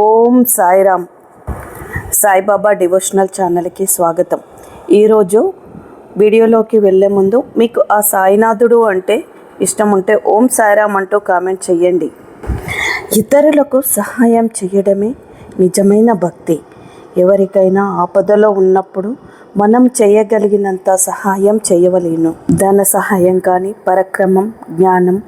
ఓం Sairam. Saibaba devotional ఛానల్కి స్వాగతం. ఈరోజు వీడియోలోకి వెళ్ళే ముందు మీకు ఆ సాయినాథుడు అంటే ఇష్టం ఉంటే ఓం సాయిరామ్ అంటూ కామెంట్ చేయండి ఇతరులకు సహాయం చేయడమే నిజమైన భక్తి. ఎవరికైనా ఆపదలో ఉన్నప్పుడు మనం చేయగలిగినంత సహాయం చేయవలేను. ధన సహాయం కానీ పరక్రమం జ్ఞానం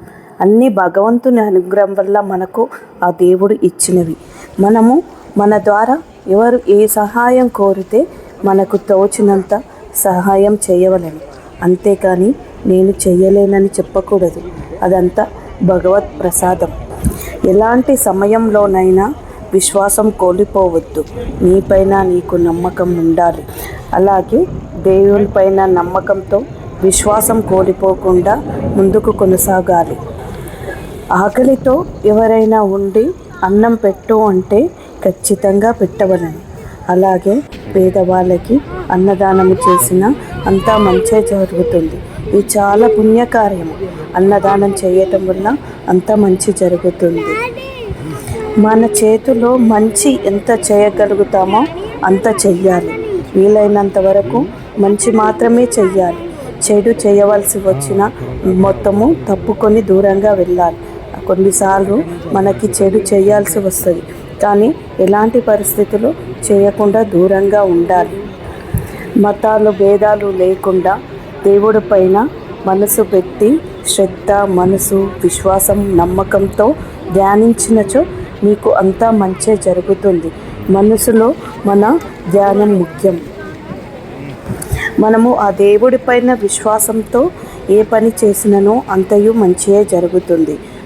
అన్నీ భగవంతుని అనుగ్రహం వల్ల మనకు ఆ దేవుడు ఇచ్చినవి. మనము మన ద్వారా ఎవరు ఏ సహాయం కోరితే మనకు తోచినంత సహాయం చేయవలను అంతేకాని నేను చేయలేనని చెప్పకూడదు. అదంతా భగవత్ ప్రసాదం. ఎలాంటి సమయంలోనైనా విశ్వాసం కోల్పోవద్దు. నీపైన నీకు నమ్మకం ఉండాలి. అలాగే దేవునిపైన నమ్మకంతో విశ్వాసం కోల్పోకుండా ముందుకు కొనసాగాలి. ఆకలితో ఎవరైనా ఉండి అన్నం పెట్టు అంటే ఖచ్చితంగా పెట్టవలను. అలాగే పేదవాళ్ళకి అన్నదానము చేసిన అంతా మంచే జరుగుతుంది. ఇది చాలా పుణ్యకార్యము. అన్నదానం చేయటం వల్ల అంత మంచి జరుగుతుంది. మన చేతిలో మంచి ఎంత చేయగలుగుతామో అంత చెయ్యాలి. వీలైనంత వరకు మంచి మాత్రమే చెయ్యాలి. చెడు చేయవలసి వచ్చిన మొత్తము తప్పుకొని దూరంగా వెళ్ళాలి. కొన్నిసార్లు మనకి చెడు చేయాల్సి వస్తుంది. కానీ ఎలాంటి పరిస్థితులు చేయకుండా దూరంగా ఉండాలి. మతాలు భేదాలు లేకుండా దేవుడి పైన మనసు పెట్టి శ్రద్ధ మనసు విశ్వాసం నమ్మకంతో ధ్యానించినచో మీకు అంతా మంచే జరుగుతుంది. మనసులో మన ధ్యానం ముఖ్యం. మనము ఆ దేవుడి పైన విశ్వాసంతో ఏ పని చేసిననో అంతయు మంచియే జరుగుతుంది.